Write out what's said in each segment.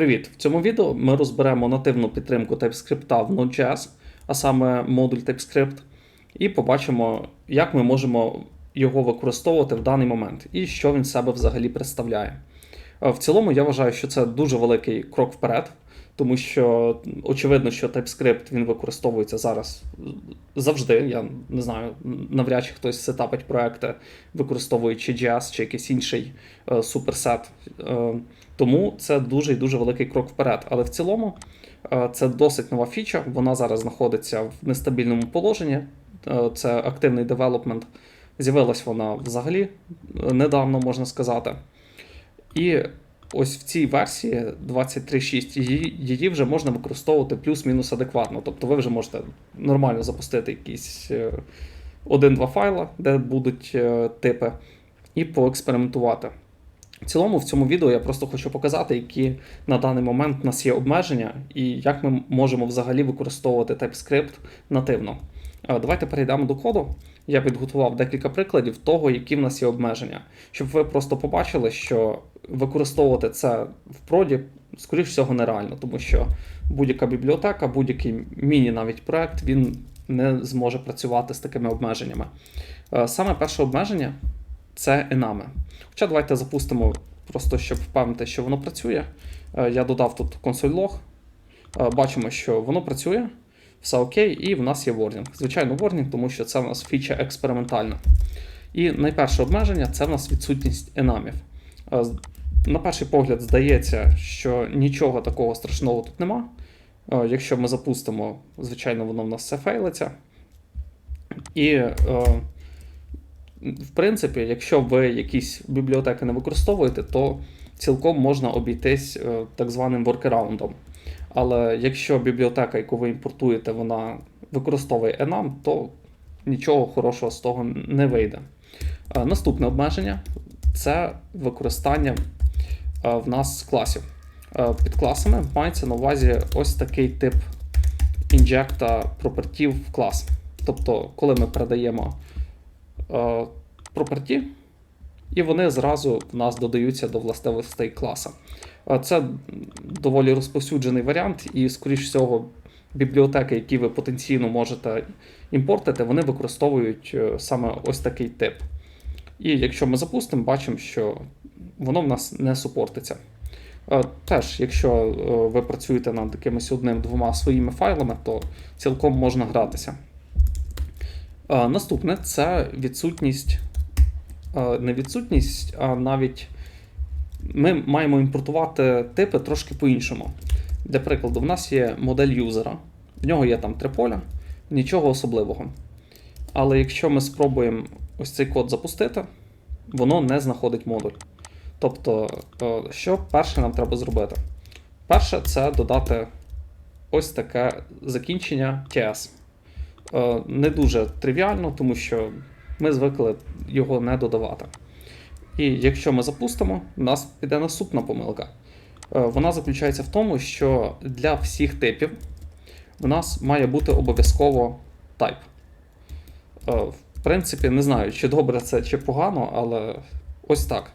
Привіт! В цьому відео ми розберемо нативну підтримку TypeScript в Node.js, а саме модуль TypeScript, і побачимо, як ми можемо його використовувати в даний момент і що він себе взагалі представляє. Е, В цілому я вважаю, що це дуже великий крок вперед, тому що очевидно, що TypeScript він використовується зараз завжди. Я не знаю, навряд чи хтось сетапить проекти, використовуючи JS чи якийсь інший е, суперсет. Е, тому це дуже і дуже великий крок вперед. Але в цілому е, це досить нова фіча. Вона зараз знаходиться в нестабільному положенні. Е, Це активний девелопмент. З'явилась вона взагалі е, недавно, можна сказати. І ось в цій версії 23.6 її, вже можна використовувати плюс-мінус адекватно. Тобто ви вже можете нормально запустити якісь е, один-два файла, де будуть е, типи, і поекспериментувати. В цілому, в цьому відео я просто хочу показати, які на даний момент у нас є обмеження, і як ми можемо взагалі використовувати TypeScript нативно. Давайте перейдемо до коду. Я підготував декілька прикладів того, які в нас є обмеження, щоб ви просто побачили, що використовувати це в проді, скоріш всього, нереально, тому що будь-яка бібліотека, будь-який міні навіть проект, він не зможе працювати з такими обмеженнями. Е, Саме перше обмеження це енами. Хоча давайте запустимо, просто щоб впевнити, що воно працює. Е, Я додав тут консоль лог. Е, Бачимо, що воно працює, все окей, і в нас є ворнінг. Звичайно, ворнінг, тому що це в нас фіча експериментальна. І найперше обмеження це в нас відсутність енамів. Е, На перший погляд здається, що нічого такого страшного тут нема. Е, Якщо ми запустимо, звичайно, воно в нас все фейлиться. І, е, в принципі, якщо ви якісь бібліотеки не використовуєте, то цілком можна обійтись е, так званим воркераундом. Але якщо бібліотека, яку ви імпортуєте, вона використовує enum, то нічого хорошого з того не вийде. Е, Наступне обмеження це використання е, в нас класів. Під класами мається на увазі ось такий тип інжекта пропертів в клас. Тобто, коли ми передаємо проперті, і вони зразу в нас додаються до властивостей класа. Це доволі розповсюджений варіант, і, скоріш всього, бібліотеки, які ви потенційно можете імпортити, вони використовують е, саме ось такий тип. І якщо ми запустимо, бачимо, що воно в нас не супортиться. Е, Теж, якщо е, ви працюєте над якимись одним-двома своїми файлами, то цілком можна гратися. Наступне це відсутність, не відсутність, а навіть ми маємо імпортувати типи трошки по-іншому. Для прикладу, в нас є модель юзера, в нього є там три поля, нічого особливого. Але якщо ми спробуємо ось цей код запустити, воно не знаходить модуль. Тобто, е, що перше нам треба зробити? Перше, це додати ось таке закінчення TS. Е, Не дуже тривіально, тому що ми звикли його не додавати. І якщо ми запустимо, у нас піде наступна помилка. Е, Вона заключається в тому, що для всіх типів в нас має бути обов'язково type. Е, В принципі, не знаю, чи добре це, чи погано, але ось так.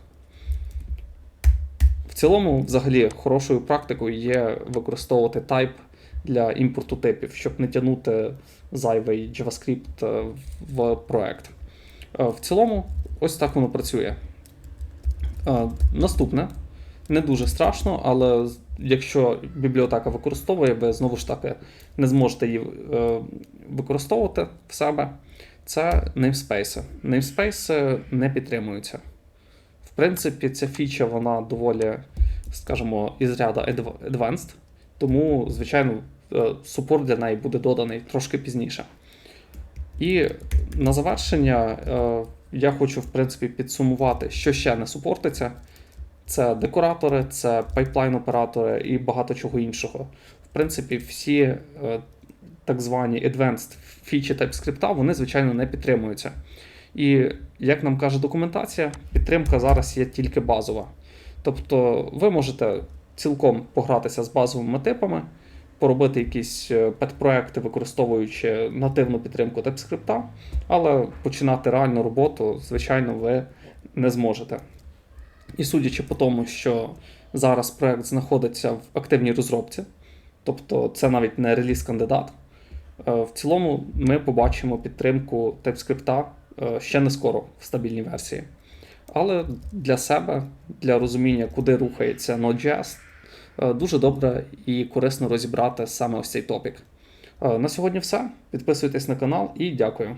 В цілому, взагалі, хорошою практикою є використовувати type для імпорту типів, щоб не тягнути зайвий JavaScript е, в проект. Е, В цілому, ось так воно працює. Е, Наступне. Не дуже страшно, але якщо бібліотека використовує, ви знову ж таки не зможете її е, використовувати в себе. Це namespace. Namespace не підтримуються. В принципі, ця фіча вона доволі, скажімо, із ряду advanced, тому, звичайно, супорт для неї буде доданий трошки пізніше. І на завершення е, я хочу, в принципі, підсумувати, що ще не супортиться. Це декоратори, це пайплайн-оператори і багато чого іншого. В принципі, всі е, так звані advanced фічі TypeScript, вони, звичайно, не підтримуються. І, як нам каже документація, підтримка зараз є тільки базова. Тобто, ви можете цілком погратися з базовими типами, поробити якісь е, пет-проекти, використовуючи нативну підтримку TypeScript, але починати реальну роботу, звичайно, ви не зможете. І судячи по тому, що Зараз проект знаходиться в активній розробці, тобто це навіть не реліз кандидат. Е, В цілому ми побачимо підтримку TypeScript е, ще не скоро в стабільній версії. Але для себе, для розуміння, куди рухається Node.js, дуже добре і корисно розібрати саме ось цей топік. Е, На сьогодні все. Підписуйтесь на канал і дякую.